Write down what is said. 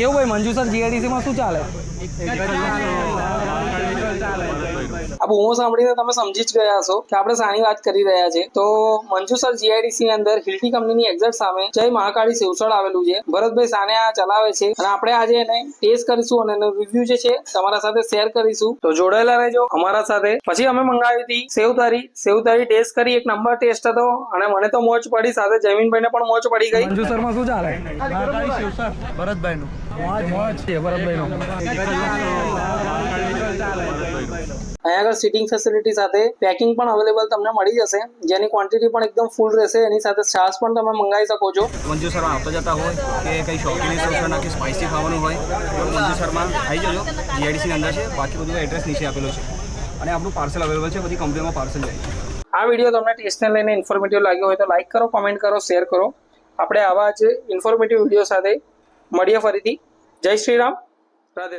કેવું ભાઈ Manju sir GIDC માં શું ચાલે? બૂમો સાંભળીને તમે સમજી જ ગયા હશો કે આપણે સાની વાત કરી રહ્યા છે તો મંજુ સર જીઆઈડીસી ની અંદર હિલ્ટી કંપનીની એક્ઝેક્ટ સામે જય મહાકાળી સેવસળ આવેલું છે. ભરતભાઈ સાને આ ચલાવે છે અને આપણે આજે એને ટેસ્ટ કરીશું અને એનો રિવ્યુ જે છે તમારા સાથે શેર કરીશું. તો જોડાયેલા રહેજો અમારા સાથે. પછી અમે મંગાવી હતી સેવ તારી. સેવ તારી ટેસ્ટ કરી. એક નંબર ટેસ્ટ હતો અને મને તો મોજ પડી. સાથે જમીનભાઈને પણ મોજ પડી ગઈ. મંજુ સરમાં શું ચાલે ભરતભાઈનું. ભરતભાઈનો. અહીંયા આગળ સીટિંગ ફેસિલિટી સાથે પેકિંગ પણ અવેલેબલ તમને મળી જશે. જેની ક્વોન્ટિટી પણ એકદમ ફૂલ રહેશે. એની સાથે છાસ પણ તમે મંગાવી શકો છો. મંજુ શર્મા આવતા જતા હોય કે કંઈ શોખીની સૌસરના કે સ્પાઇસી ખાવાનું હોય તો મંજુ શર્મા આવી જજો. જીઆઈડીસીની અંદર છે. બાકી બધું એડ્રેસ નીચે આપેલું છે. અને આપણું પાર્સલ અવેલેબલ છે. બધી કંપનીમાં પાર્સલ જાય છે. આ વીડિયો તમને ટેસ્ટને લઈને ઇન્ફોર્મેટિવ લાગ્યો હોય તો લાઈક કરો કોમેન્ટ કરો શેર કરો. આપણે આવા જ ઇન્ફોર્મેટિવ વીડિયો સાથે મળીએ ફરીથી. જય શ્રી રામ. રાધે રાધે.